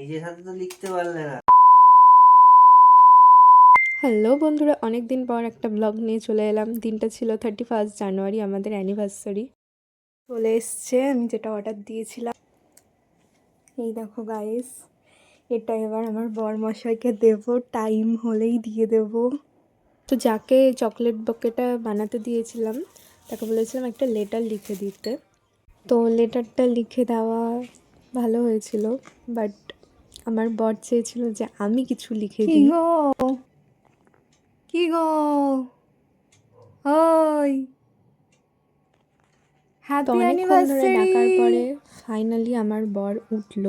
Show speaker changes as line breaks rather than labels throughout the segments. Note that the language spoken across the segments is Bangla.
নিজের হাতে তো লিখতে পারলে না।
হ্যালো বন্ধুরা অনেক দিন পর একটা ব্লগ নিয়ে চলে এলাম। দিনটা ছিল থার্টি ফার্স্ট জানুয়ারি, আমাদের অ্যানিভার্সারি চলে এসছে, আমি যেটা অর্ডার দিয়েছিলাম। এই দেখো গাইস এটা এবার আমার বর মশাইকে দেব টাইম হলেই দিয়ে দেব। তো যাকে চকলেট বকেটা বানাতে দিয়েছিলাম, তাকে বলেছিলাম একটা লেটার লিখে দিতে। তো লেটারটা লিখে দেওয়া ভালো হয়েছিল বাট আমার বর চেয়েছিল যে আমি কিছু লিখে দিই।
গো? কি গো? ওই।
তো
হ্যাপি
অনেকক্ষণ ধরে ডাকার পরে ফাইনালি আমার বর উঠল।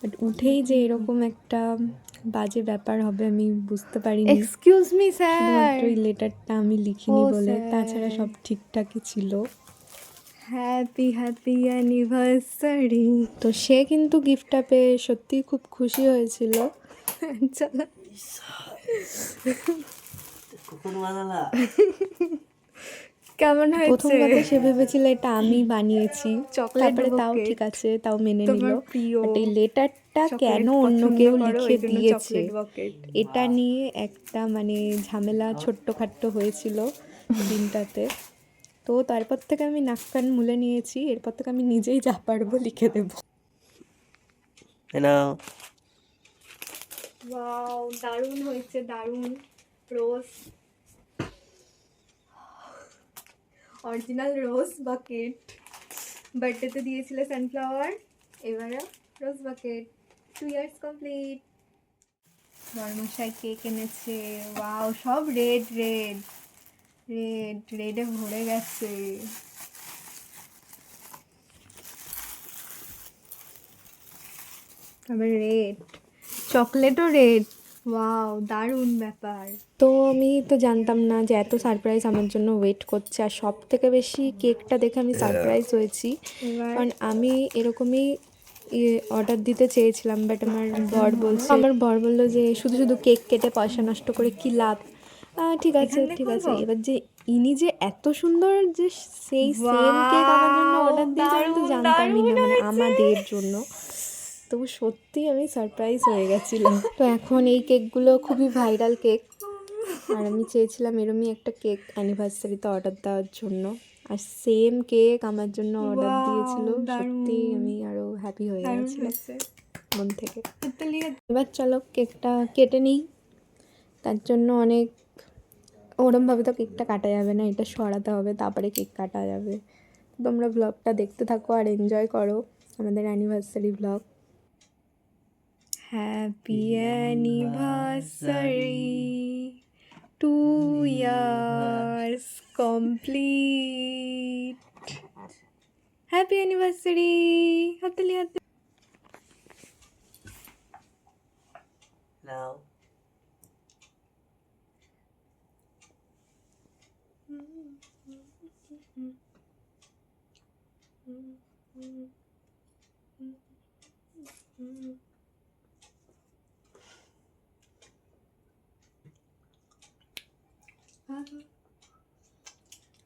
বাট উঠেই যে এরকম একটা বাজে ব্যাপার হবে আমি বুঝতে পারিনি।
এক্সকিউজ মি স্যার
শুধুমাত্র এই লেটারটা আমি লিখিনি বলে। তাছাড়া সব ঠিকঠাকই ছিল।
হ্যাপি হ্যাপি অ্যানিভার্সারি
তো সে কিন্তু গিফটটা পেয়ে সত্যিই খুব খুশি হয়েছিল।
চলো।
কখন বানালা
প্রথম কথা সে ভেবেছিল এটা আমি বানিয়েছি। তারপরে তাও ঠিক আছে তাও মেনে
তোমার
নিল। বাট এই লেটারটা কেন অন্য কেউ লিখে দিয়েছে? এটা নিয়ে একটা মানে ঝামেলা ছোট্টখাট্ট হয়েছিল দিনটাতে। তো তারপর থেকে আমি নাক কান মুলে নিয়েছি এরপর থেকে আমি নিজেই যা পারব লিখে দেবো।
দারুণ হয়েছে দারুণ। রোজ অরিজিনাল রোজ বাকেট বার্থডেতে দিয়েছিলে সানফ্লাওয়ার এবারে rose bouquet two years complete বর্মশাই কেক এনেছে। ওয়াও সব রেড রেড রেড রেডে ভরে গেছে। আবার রেড চকলেটও রেড ওয়াও দারুণ ব্যাপার।
তো আমি তো জানতাম না যে এত সারপ্রাইজ আমার জন্য ওয়েট করছে আর সব থেকে বেশি কেকটা দেখে আমি সারপ্রাইজ হয়েছি। কারণ আমি এরকমই অর্ডার দিতে চেয়েছিলাম বাট আমার বর বলছে আমার বর বলল যে শুধু শুধু কেক কেটে পয়সা নষ্ট করে কি লাভ? ঠিক আছে ঠিক আছে। এবার যে ইনি যে এত সুন্দর যে সেই সেম কেক আমার জন্য অর্ডার দিয়েছে আমি তো জানতামই না মানে আমাদের জন্য। তবু সত্যি আমি সারপ্রাইজ হয়ে গেছিলাম। তো এখন এই কেকগুলো খুবই ভাইরাল কেক আর আমি চেয়েছিলাম এরমই একটা কেক অ্যানিভার্সারিতে অর্ডার দেওয়ার জন্য। আর সেম কেক আমার জন্য অর্ডার দিয়েছিল। সত্যি আমি আরও হ্যাপি হয়ে গেছিলাম মন থেকে। এবার চলো কেকটা কেটে নিই। তার জন্য অনেক ওরমভাবে তো কেকটা কাটা যাবে না, এটা সরাতে হবে, তারপরে কেক কাটা যাবে। তোমরা ব্লগটা দেখতে থাকো আর এনজয় করো আমাদের anniversary blog
happy anniversary two years complete happy anniversary হাততালি হাত
নাও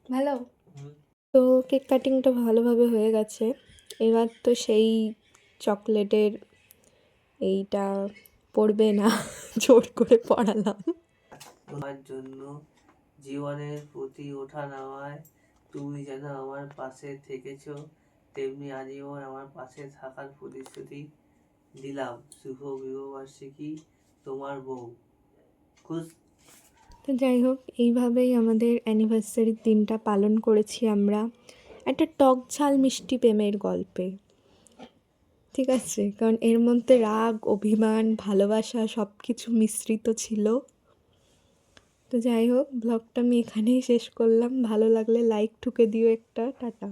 ভালো।
তো কেক কাটিংটা ভালোভাবে হয়ে গেছে। এবার তো সেই চকলেটের এইটা পড়বে না। জোর করে পড়ালাম।
তোমার জন্য জীবনের প্রতি ওঠা নামায়, তুমি যেন আমার পাশে থেকেছো, তেমনি আজীবন আমার পাশে থাকার প্রতিশ্রুতি দিলাম। শুভ বিবাহবার্ষিকী তোমার বউ। খুশ?
তো যাই হোক, এইভাবেই আমাদের অ্যানিভার্সারির দিনটা পালন করেছি আমরা। একটা টক ঝাল মিষ্টি প্রেমের গল্পে। ঠিক আছে? কারণ এর মধ্যে রাগ, অভিমান, ভালোবাসা সব কিছু মিশ্রিত ছিল। তো যাই হোক ব্লগটা আমি এখানেই শেষ করলাম। ভালো লাগলে লাইক ঠুকে দিও একটা। টাটা।